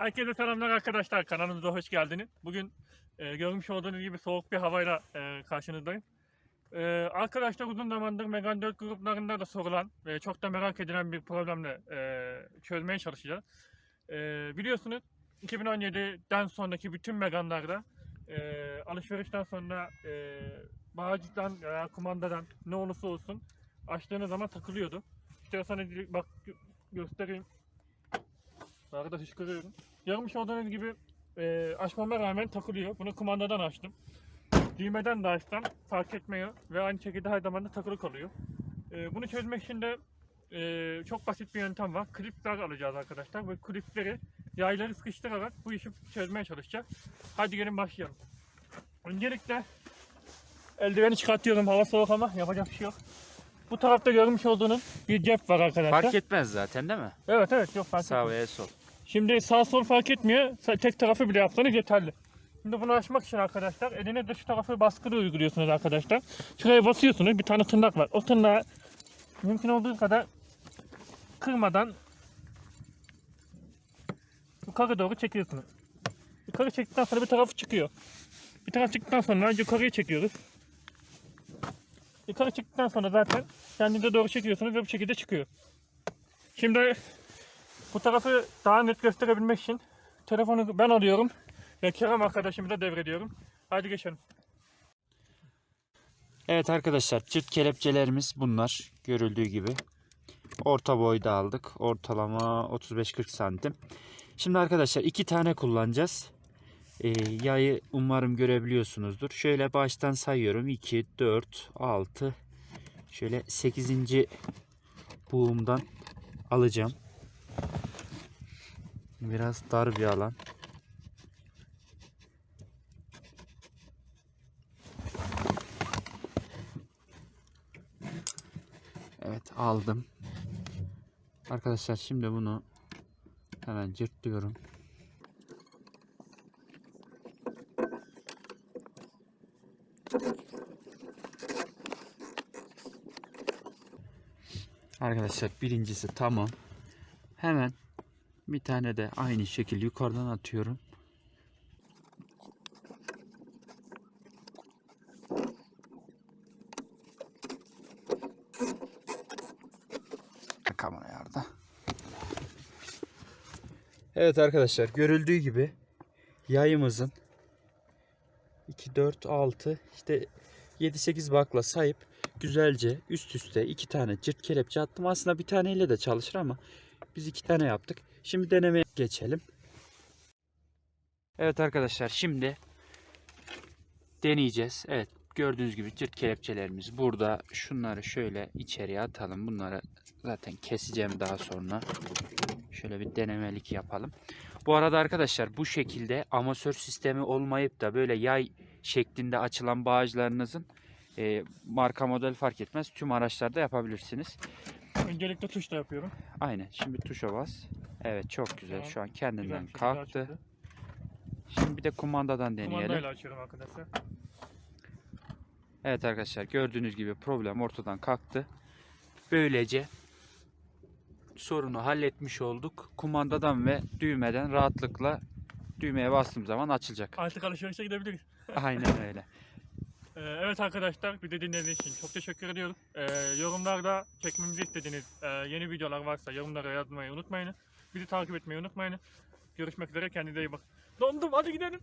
Herkese selamlar arkadaşlar. Kanalımıza hoş geldiniz. Bugün e, görmüş olduğunuz gibi soğuk bir havayla e, karşınızdayım. E, arkadaşlar uzun zamandır Megan 4 gruplarında da sorulan ve çok da merak edilen bir problemle e, çözmeye çalışacağız. E, biliyorsunuz 2017'den sonraki bütün Megan'larda e, alışverişten sonra e, bağcıktan veya kumandadan ne olursa olsun açtığınız zaman takılıyordu. İstiyorsanız bak gö- göstereyim. Bu arada hışkırıyorum. Görmüş olduğunuz gibi e, açmama rağmen takılıyor. Bunu kumandadan açtım. Düğmeden de açsam fark etmiyor ve aynı şekilde her zaman da takılı kalıyor. E, bunu çözmek için de e, çok basit bir yöntem var. Klipler alacağız arkadaşlar ve klipleri yayları sıkıştırarak bu işi çözmeye çalışacağız. Hadi gelin başlayalım. Öncelikle eldiveni çıkartıyorum. Hava soğuk ama yapacak bir şey yok. Bu tarafta görmüş olduğunuz bir cep var arkadaşlar. Fark etmez zaten değil mi? Evet evet yok fark Sağ etmez. veya sol. Şimdi sağ sol fark etmiyor. Tek tarafı bile yapsanız yeterli. Şimdi bunu açmak için arkadaşlar eline dış tarafı baskılı uyguluyorsunuz arkadaşlar. Şuraya basıyorsunuz. Bir tane tırnak var. O tırnağı mümkün olduğu kadar kırmadan yukarı doğru çekiyorsunuz. Yukarı çektikten sonra bir tarafı çıkıyor. Bir taraf çıktıktan sonra yukarıya çekiyoruz. Yukarı çıktıktan sonra zaten kendinize doğru çekiyorsunuz ve bu şekilde çıkıyor. Şimdi bu tarafı daha net gösterebilmek için telefonu ben alıyorum ve Kerem arkadaşımı da devrediyorum. Hadi geçelim. Evet arkadaşlar çıt kelepçelerimiz bunlar. Görüldüğü gibi. Orta boyda aldık. Ortalama 35-40 santim. Şimdi arkadaşlar iki tane kullanacağız. Ee, yayı umarım görebiliyorsunuzdur. Şöyle baştan sayıyorum. 2, 4, 6. Şöyle 8. buğumdan alacağım. Biraz dar bir alan. Evet aldım. Arkadaşlar şimdi bunu hemen cırtlıyorum. Arkadaşlar birincisi tamam. Hemen bir tane de aynı şekil yukarıdan atıyorum. Kamera yarda. Evet arkadaşlar görüldüğü gibi yayımızın 2 4 6 işte 7 8 bakla sayıp güzelce üst üste iki tane cırt kelepçe attım. Aslında bir taneyle de çalışır ama biz iki tane yaptık. Şimdi denemeye geçelim. Evet arkadaşlar şimdi deneyeceğiz. Evet gördüğünüz gibi cırt kelepçelerimiz burada. Şunları şöyle içeriye atalım. Bunları zaten keseceğim daha sonra. Şöyle bir denemelik yapalım. Bu arada arkadaşlar bu şekilde amatör sistemi olmayıp da böyle yay şeklinde açılan bağcılarınızın e, marka model fark etmez. Tüm araçlarda yapabilirsiniz. Öncelikle tuşla yapıyorum. Aynen. Şimdi tuşa bas. Evet çok güzel. Tamam. Şu an Güzel kendinden şekilde kalktı. Şimdi bir de kumandadan deneyelim. Kumandayla açıyorum arkadaşlar. Evet arkadaşlar gördüğünüz gibi problem ortadan kalktı. Böylece sorunu halletmiş olduk. Kumandadan ve düğmeden rahatlıkla düğmeye bastığım zaman açılacak. Artık alışverişe gidebiliriz. Aynen öyle. Ee, evet arkadaşlar de dinlediğiniz için çok teşekkür ediyorum. Ee, yorumlarda çekmemizi istediğiniz e, yeni videolar varsa yorumlara yazmayı unutmayın. Bizi takip etmeyi unutmayın. Görüşmek üzere kendinize iyi bakın. Dondum hadi gidelim.